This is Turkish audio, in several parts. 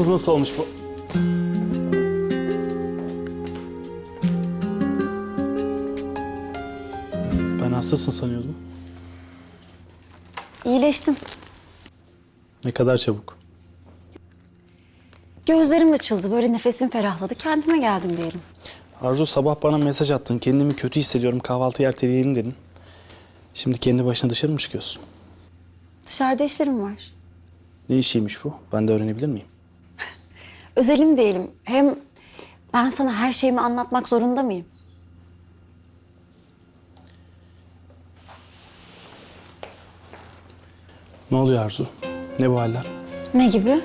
Nasıl olmuş bu? Ben hastasın sanıyordum. İyileştim. Ne kadar çabuk. Gözlerim açıldı. Böyle nefesim ferahladı. Kendime geldim diyelim. Arzu sabah bana mesaj attın. Kendimi kötü hissediyorum. Kahvaltıyı erteleyelim dedin. Şimdi kendi başına dışarı mı çıkıyorsun? Dışarıda işlerim var. Ne işiymiş bu? Ben de öğrenebilir miyim? Özelim diyelim. Hem ben sana her şeyimi anlatmak zorunda mıyım? Ne oluyor Arzu? Ne bu haller? Ne gibi?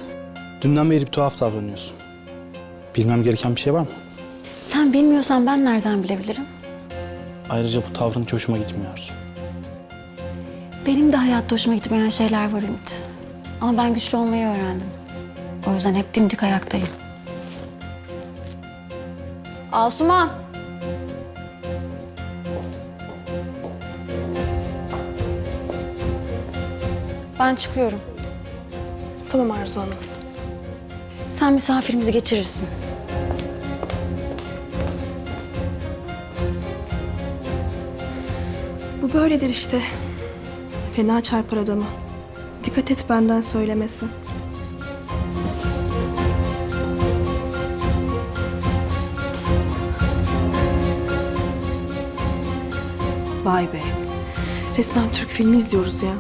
Dünden beri bir tuhaf davranıyorsun. Bilmem gereken bir şey var mı? Sen bilmiyorsan ben nereden bilebilirim? Ayrıca bu tavrın hiç hoşuma gitmiyor Arzu. Benim de hayatta hoşuma gitmeyen şeyler var Ümit. Ama ben güçlü olmayı öğrendim. O yüzden hep dimdik ayaktayım. Asuman! Ben çıkıyorum. Tamam Arzu Hanım. Sen misafirimizi geçirirsin. Bu böyledir işte. Fena çarpar adamı. Dikkat et benden söylemesin. Vay be. Resmen Türk filmi izliyoruz ya.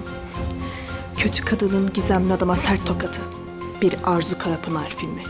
Kötü kadının gizemli adama sert tokadı. Bir Arzu Karapınar filmi.